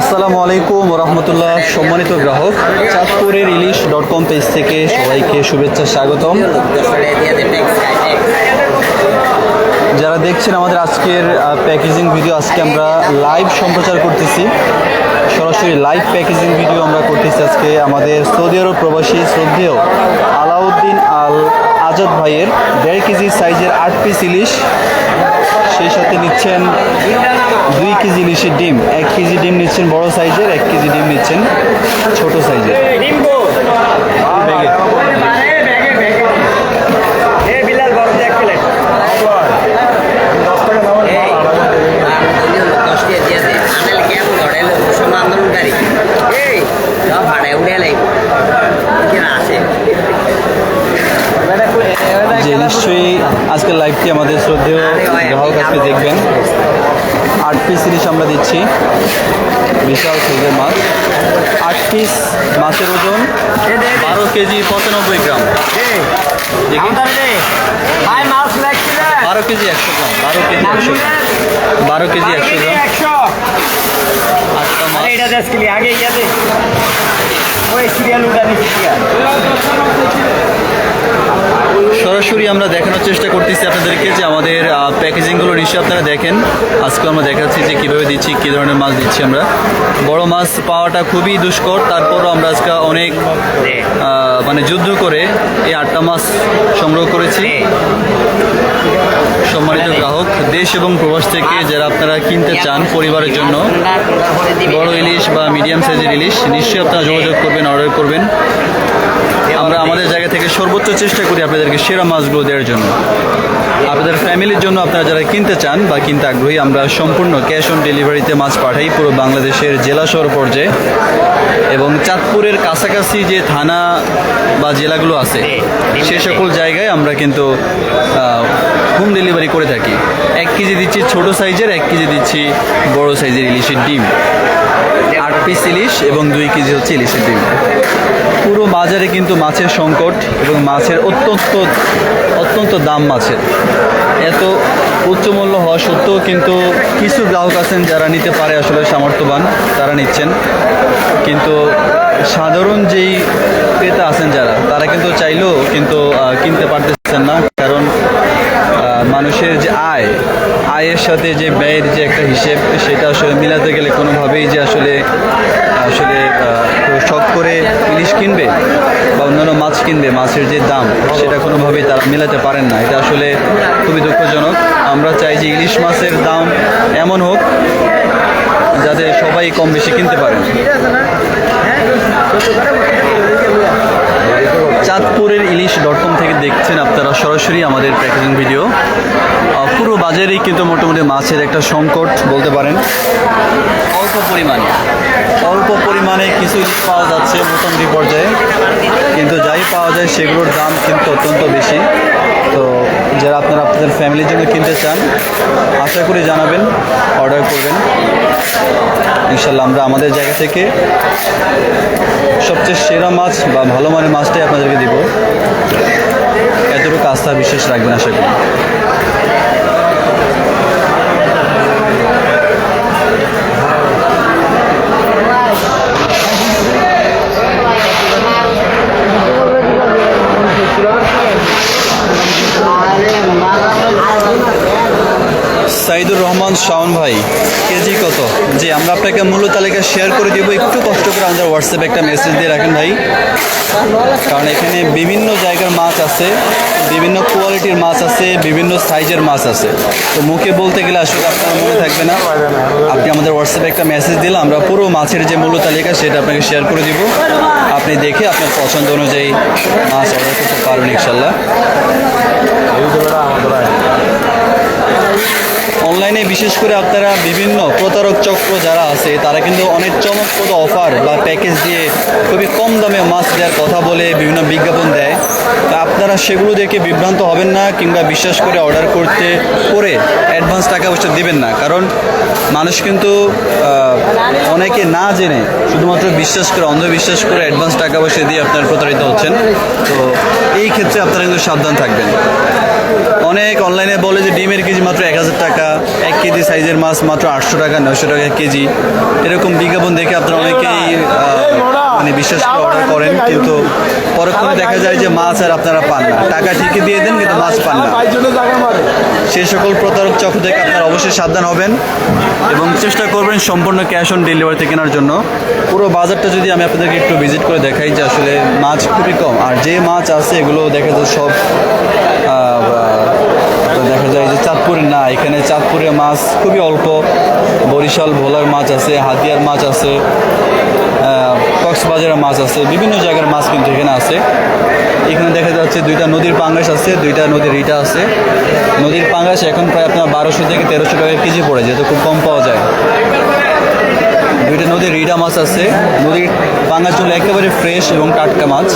আসসালামু আলাইকুম রহমতুল্লাহ সম্মানিত গ্রাহক চাঁদপুরের ইলিশ ডট কম পেজ থেকে সবাইকে শুভেচ্ছা স্বাগতম। যারা দেখছেন আমাদের আজকের প্যাকেজিং ভিডিও আজকে আমরা লাইভ সম্প্রচার করতেছি। সরাসরি লাইভ প্যাকেজিং ভিডিও আমরা করতেছি আজকে আমাদের সৌদি আরব প্রবাসী শ্রদ্ধেয় আলাউদ্দিন আল আজাদ ভাইয়ের দেড় কেজি সাইজের আট পিস ইলিশ। সেই সাথে নিচ্ছেন দুই কেজি ইলিশের ডিম। এক কেজি ডিম নিচ্ছেন বড় সাইজের এক কেজি ডিম নিচ্ছেন ছোট সাইজের ডিম্বো ব্যাগে এ বিলাল বড় এক প্লেট এই দশ দিয়ে দিয়ে দে আনালে কেমন ধরে সব আন্দোলনকারী এই সব ভাড়ায় উঠে লাগবে কিনা আছে যে নিশ্চয়ই আজকের লাইভটি আমাদের শ্রদ্ধেয় গ্রাহক আজকে দেখবেন। আট পিস ইলিশ আমরা দিচ্ছি। বিশাল সাইজের মাছ। আট পিস মাছের ওজন বারো কেজি পঁচানব্বই গ্রাম। বারো কেজি একশো গ্রাম। বারো কেজি একশো বারো কেজি একশো গ্রাম। আটটা মাছ। আগে ওই সিরিয়াল উঠা দিচ্ছি সরাসরি আমরা দেখানোর চেষ্টা করতেছি আপনাদেরকে যে আমাদের প্যাকেজিংগুলো নিশ্চয়ই আপনারা দেখেন। আজকে আমরা দেখাচ্ছি যে কীভাবে দিচ্ছি, কী ধরনের মাছ দিচ্ছি আমরা। বড় মাছ পাওয়াটা খুবই দুষ্কর, তারপরও আমরা আজকে অনেক মানে যুদ্ধ করে এই আটটা মাছ সংগ্রহ করেছি। সম্মানিত গ্রাহক, দেশ এবং প্রবাস থেকে যারা আপনারা কিনতে চান পরিবারের জন্য, বড় ইলিশ বা মিডিয়াম সাইজের ইলিশ, নিশ্চয়ই আপনারা যোগাযোগ করবেন অর্ডার করবেন। আমরা আমাদের জায়গা থেকে সর্বোচ্চ চেষ্টা করি আপনাদেরকে সেরা মাছগুলো দেওয়ার জন্য। আপনাদের ফ্যামিলির জন্য আপনারা যারা কিনতে চান বা কিনতে আগ্রহী আমরা সম্পূর্ণ ক্যাশ অন ডেলিভারিতে মাছ পাঠাই পুরো বাংলাদেশের জেলা শহর পর্যায়ে। এবং চাঁদপুরের কাছাকাছি যে থানা বা জেলাগুলো আছে সে সকল জায়গায় আমরা কিন্তু হোম ডেলিভারি করে থাকি। এক কেজি দিচ্ছি ছোট সাইজের এক কেজি দিচ্ছি বড় সাইজের ইলিশের ডিম। আট পিস ইলিশ এবং দুই কেজি হচ্ছে ইলিশের ডিম। পুরো বাজারে কিন্তু মাছের সংকট এবং মাছের অত্যন্ত অত্যন্ত দাম মাছের এত উচ্চ মূল্য হওয়া সত্ত্বেও কিন্তু কিছু গ্রাহক আছেন যারা নিতে পারে আসলে সামর্থ্যবান, তারা নিচ্ছেন। কিন্তু সাধারণ যেই ক্রেতা আছেন যারা, তারা কিন্তু চাইলেও কিন্তু কিনতে পারতেছেন না। কারণ মানুষের যে আয়, আয়ের সাথে যে ব্যয়ের যে একটা হিসেব, সেটা আসলে মিলাতে গেলে কোনোভাবেই যে আসলে আসলে আহ, কেউ শখ করে ইলিশ কিনবে বা অন্যান্য মাছ কিনবে মাছের যে দাম, সেটা কোনোভাবেই তারা মেলাতে পারেন না। এটা আসলে খুবই দুঃখজনক। আমরা চাই যে ইলিশ মাছের দাম এমন হোক, যাতে সবাই কম বেশি কিনতে পারেন চাঁদপুরের ইলিশ ডট কম থেকে দেখছেন আপনারা সরাসরি আমাদের প্যাকেজিং ভিডিও পুরো বাজারেই কিন্তু মোটামুটি মাছের একটা সংকট বলতে পারেন। অল্প পরিমাণে। অল্প পরিমাণে কিছু ইলিশ পাওয়া যাচ্ছে মোটামুটি পর্যায়ে। কিন্তু যাই পাওয়া যায়, সেগুলোর দাম কিন্তু অত্যন্ত বেশি। তো যারা আপনারা আপনাদের ফ্যামিলির জন্য কিনতে চান, আশা করি জানাবেন অর্ডার করবেন। ইনশাল্লাহ আমরা আমাদের জায়গা থেকে সবচেয়ে সেরা মাছ বা ভালো মানের মাছটাই আপনাদেরকে দিব। এতটুকু আস্থা, বিশ্বাস রাখবেন, আশা করি। সাইদুর রহমান শাওন ভাই, কেজি কত? জি, আমরা আপনাকে মূল্য তালিকা শেয়ার করে দিব। একটু কষ্ট করে আমাদের হোয়াটসঅ্যাপে একটা মেসেজ দিয়ে রাখেন ভাই। কারণ এখানে বিভিন্ন জায়গার মাছ আছে, বিভিন্ন কোয়ালিটির মাছ আছে, বিভিন্ন সাইজের মাছ আছে। তো মুখে বলতে গেলে আসলে আপনার মনে থাকবে না। আপনি আমাদের হোয়াটসঅ্যাপে একটা মেসেজ দিলে আমরা পুরো মাছের যে মূল্য তালিকা, সেটা আপনাকে শেয়ার করে দিব। আপনি দেখে আপনার পছন্দ অনুযায়ী মাছ অর্ডার করতে পারবেন ইনশাল্লাহ বিশেষ করে আপনারা বিভিন্ন প্রতারক চক্র যারা আছে, তারা কিন্তু অনেক চমকপ্রদ অফার বা প্যাকেজ দিয়ে খুবই কম দামে মাছ দেওয়ার কথা বলে বিভিন্ন বিজ্ঞাপন দেয়। তা আপনারা সেগুলো দেখে বিভ্রান্ত হবেন না কিংবা বিশ্বাস করে অর্ডার করতে, করে অ্যাডভান্স টাকা পয়সা দিবেন না। কারণ মানুষ কিন্তু অনেকে না জেনে শুধুমাত্র বিশ্বাস করে, অন্ধবিশ্বাস করে অ্যাডভান্স টাকা পয়সা দিয়ে আপনারা প্রতারিত হচ্ছেন। তো এই ক্ষেত্রে আপনারা কিন্তু সাবধান থাকবেন। অনেক অনলাইনে বলে যে ডিমের কেজি মাত্র এক হাজার টাকা এক কেজি সাইজের মাছ মাত্র আটশো টাকা নয়শো টাকা কেজি। এরকম বিজ্ঞাপন দেখে আপনারা অনেকেই মানে বিশ্বাস করে অর্ডার করেন কিন্তু পরক্ষণে দেখা যায় যে মাছ আর আপনারা পান না। টাকা ঠিকই দিয়ে দেন কিন্তু মাছ পান না। সেই সকল প্রতারক চক্র থেকে আপনারা অবশ্যই সাবধান হবেন এবং চেষ্টা করবেন সম্পূর্ণ ক্যাশ অন ডেলিভারিতে কেনার জন্য। পুরো বাজারটা যদি আমি আপনাদেরকে একটু ভিজিট করে দেখাই যে আসলে মাছ খুবই কম। আর যে মাছ আছে এগুলো দেখা যায় সব যায় যে চাঁদপুরের না, এখানে চাঁদপুরের মাছ খুবই অল্প। বরিশাল ভোলার মাছ আছে, হাতিয়ার মাছ আছে কক্সবাজারের মাছ আছে, বিভিন্ন জায়গার মাছ কিন্তু এখানে আছে। এখানে দেখা যাচ্ছে দুইটা নদীর পাঙ্গাস আছে, দুইটা নদীর রিটা আছে। নদীর পাঙ্গাস এখন প্রায় আপনার বারোশো থেকে তেরোশো টাকা কেজি পড়ে, যেহেতু খুব কম পাওয়া যায়। দুইটা নদীর রিডা মাছ আছে, নদীর পাঙ্গাস হলো একেবারে ফ্রেশ এবং টাটকা মাছ।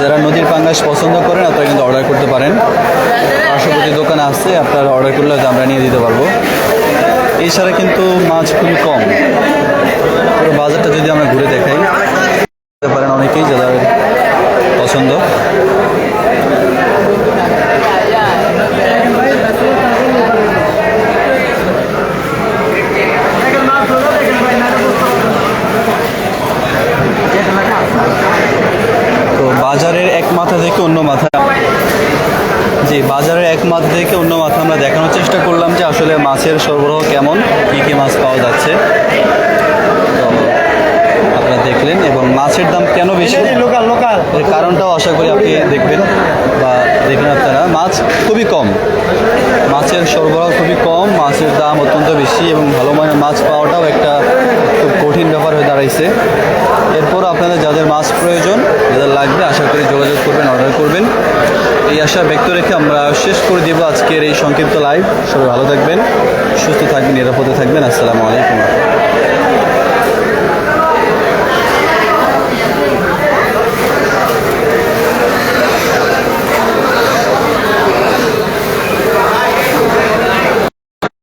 যারা নদীর পাঙ্গাস পছন্দ করেন, আপনারা কিন্তু অর্ডার করতে পারেন। পার্শ্ববর্তী দোকানে আসছে, আপনারা অর্ডার করলে আমরা নিয়ে দিতে পারব। এছাড়া কিন্তু মাছ খুবই কম। বাজারটা যদি আমরা ঘুরে দেখাই পারেন অনেকেই যাদের পছন্দ। তো বাজারের এক মাথা থেকে অন্য মাথা। মাথা থেকে অন্য মাথা আমরা দেখানোর চেষ্টা করলাম যে আসলে মাছের সরবরাহ কেমন কী কী মাছ পাওয়া যাচ্ছে। তো আপনারা দেখলেন এবং মাছের দাম কেন বেশি? এর কারণটাও আশা করি আপনি দেখবেন বা দেখবেন আপনারা। মাছ খুবই কম। মাছের সরবরাহ খুবই কম মাছের দাম অত্যন্ত বেশি এবং ভালো মানের মাছ পাওয়াটাও একটা খুব কঠিন ব্যাপার হয়ে দাঁড়াইছে। এরপর আপনাদের যাদের মাস্ক প্রয়োজন, যাদের লাগবে, আশা করি যোগাযোগ করবেন অর্ডার করবেন। এই আশা ব্যক্ত রেখে আমরা শেষ করে দেবো আজকের এই সংক্ষিপ্ত লাইভ সবাই ভালো থাকবেন, সুস্থ থাকবেন, নিরাপদে থাকবেন। আসসালামু আলাইকুম।